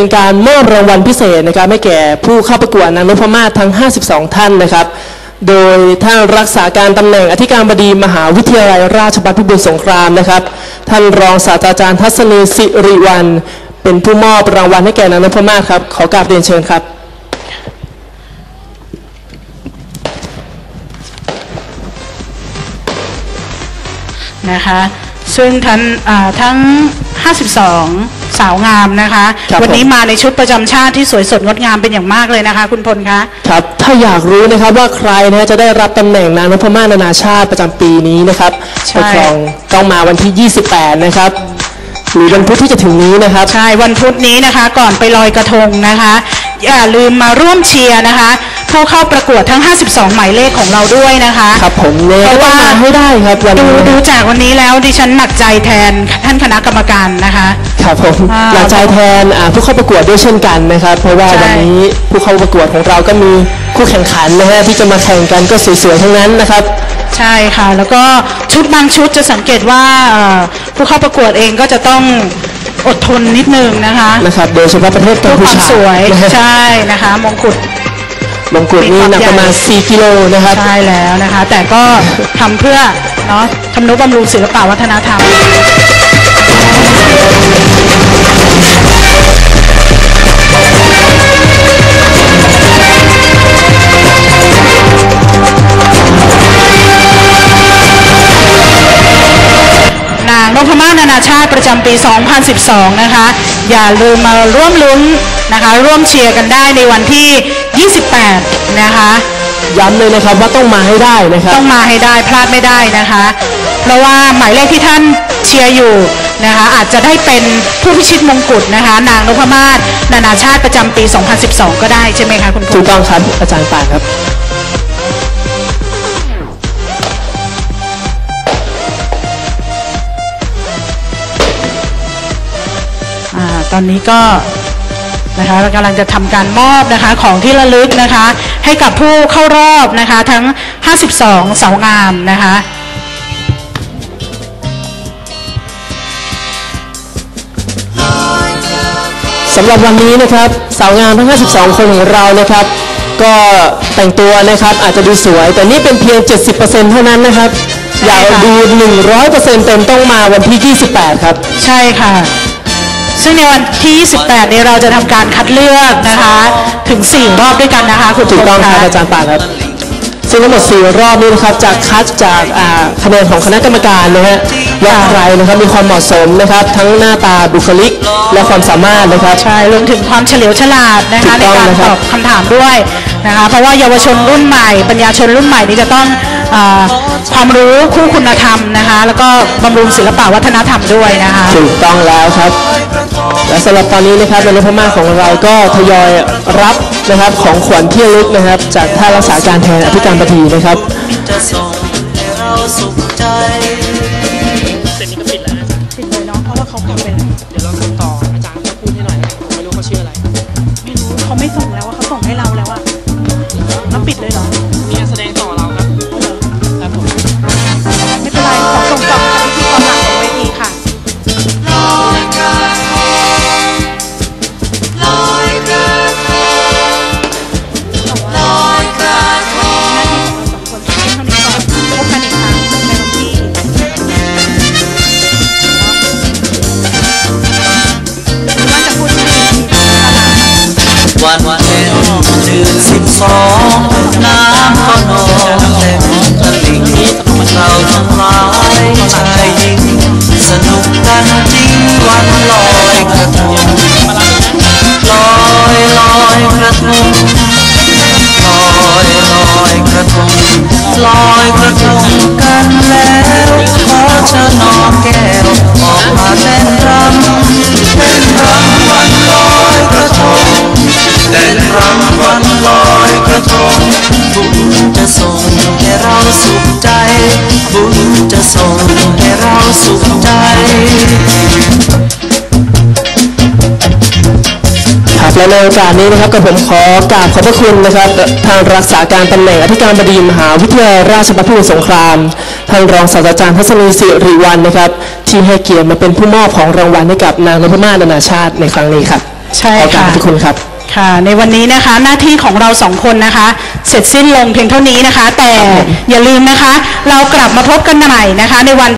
เป็นการมอบรางวัลพิเศษนะครับให้แก่ผู้เข้าประกวดนางนพมาศทั้ง 52 ท่านนะครับ โดยท่านรักษาการตำแหน่งอธิการบดีมหาวิทยาลัยราชภัฏพิบูลสงครามนะครับ ท่านรองศาสตราจารย์ทัศนีสิริวัลเป็นผู้มอบรางวัลให้แก่นางนพมาศครับ ขอกราบเรียนเชิญครับ นะคะ ซึ่งท่านทั้ง 52 สาวงามนะคะ ครับวันนี้ผม มาในชุดประจำชาติที่สวยสดงดงามเป็นอย่างมากเลยนะคะ คุณพลคะ ครับ ถ้าอยากรู้นะครับว่าใครนะฮะจะได้รับตำแหน่งนางนพมาศนานาชาติประจำปีนี้นะครับใช่ปกครองต้องมาวันที่ 28 นะครับหรือวันพุธที่จะถึงนี้นะครับ ใช่วันพุธนี้นะคะก่อนไปลอยกระทงนะคะ อย่าลืมมาร่วมเชียร์นะคะ ผู้เข้าประกวดทั้ง 52 หมายเลขของเราด้วยนะคะครับผมเนี่ยเพราะก็ต้องว่ามาให้ได้ครับวันดูนี้ดูจากวันนี้แล้วดิฉันหนักใจแทนท่านคณะกรรมการนะคะ ครับผมอ่า หลังใจแทนอ่าผู้เข้าประกวดด้วยเช่นกันนะครับ เพราะว่าใช่วันนี้ผู้เข้าประกวดของเราก็มีคู่แข่งขันนะฮะที่จะมาแข่งกันก็สวยๆทั้งนั้นนะครับ ใช่ค่ะ แล้วก็ชุดบางชุดจะสังเกตว่าเอ่อผู้เข้าประกวดเองก็จะต้องอดทนนิดนึงนะคะนะครับโดยเฉพาะประเทศกัเพื่มอพูความชาสวยนะฮะ ใช่นะคะมงกุฎ มงกุฎนี่หนักประมาณ 4 กิโลนะครับ ใช่แล้วนะคะ แต่ก็ทำเพื่อเนาะทำนุบำรุงศิลปะวัฒนธรรม นพมาศนานาชาติประจำปี 2012 นะคะ อย่าลืมมาร่วมลุ้นนะคะ ร่วมเชียร์กันได้ในวันที่ 28 นะคะ ย้ำเลยนะครับว่าต้องมาให้ได้นะครับ ต้องมาให้ได้พลาดไม่ได้นะคะ เพราะว่าหมายเลขที่ท่านเชียร์อยู่นะคะ อาจจะได้เป็นผู้พิชิตมงกุฎนะคะ นางนพมาศนานาชาติประจำปี 2012 ก็ได้ใช่ไหมคะคุณคถูรูกต้องครับอาจารย์ป่านครับ อ่าตอนนี้ก็นะคะเรากำลังจะทำการมอบนะคะของที่ระลึกนะคะ ให้กับผู้เข้ารอบนะคะทั้ง 52 สาวงามนะคะสำหรับวันนี้นะครับสาวงามทั้ง 52 คนของเรานะครับ ก็แต่งตัวนะครับอาจจะดูสวย แต่นี่เป็นเพียง 70%เท่านั้นนะครับ อยากดู 100%เต็มต้องมาวันที่ 28 ครับ ใช่ค่ะ ซึ่งในวันที่ 28 นี้เราจะทำการคัดเลือกนะคะ ถึง 4 รอบด้วยกันนะคะคุณถูกต้องครับพลอาจารย์ป่านครับซึ่งทั้งหมด 4 รอบนี้นะครับจะคัดจากอ่าคะแนนของคณะกรรมการนะฮะว่าใครนะครับมีความเหมาะสมนะครับ ทั้งหน้าตาบุคลิก และความสามารถนะครับใช่รวมถึงความเฉลียวฉลาดนะคะถูในกต้องการนะคตรับอบคำถามด้วยนะคะเพราะว่าเยาวชนรุ่นใหม่ ปัญญาชนรุ่นใหม่นี้จะต้องอ่าความรู้คู่คุณธรรมนะคะ แล้วก็บำรุงศิลปะวัฒนธรรมด้วยนะคะถูกต้องแล้วครับ และสำหรับตอนนี้นะครับในพม่าของเราก็ทยอยรับนะครับของขวัญที่ระลึกนะครับ จากท่านรักษาการแทนอธิการบดีนะครับจะส่งให้เราสุขใจปิดเลยเนาะเพราะว่าเขากลับไปแล้วเดี๋ยวเราส่งต่ออาจารย์เขาพูดให้หน่อยผมไม่รู้เขาชื่ออะไร ไม่รู้เขาไม่ส่งแล้วอะเขาส่งให้เราแล้วอะแล้วปิดเลยเหรอ วันเพ็ญเดือนสิบสองน้ำก็นองเต็มตลิ่งเราทั้งหลายชายหญิงสนุกกันจริงวันลอยกระทงลอยลอยกระทงลอยลอยกระทงลอยกระทงกันแล้วขอเชิญน้องแก้วออกมาเต้น ส่งให้เราสุขใจ บุญจะส่งให้เราสุขใจครับและในโอกาสนี้นะครับกับผมขอกราบขอบพระคุณนะครับ ทางรักษาการตำแหน่งอธิการบดีมหาวิทยาลัยราชภัฏพิบูลสงครามท่านรองศาสตราจารย์ทัศนีสิริวัลนะครับ ที่ให้เกียรติมาเป็นผู้มอบของรางวัลให้กับนางนพมาศนานาชาติในครั้งนี้ครับใช่ขอกราบค่ะขอบพระคุณครับ ค่ะในวันนี้นะคะหน้าที่ของเราสองคนนะคะ เสร็จสิ้นลงเพียงเท่านี้นะคะ แต่อย่าลืมนะคะ เรากลับมาพบกันใหม่นะคะ ในวัน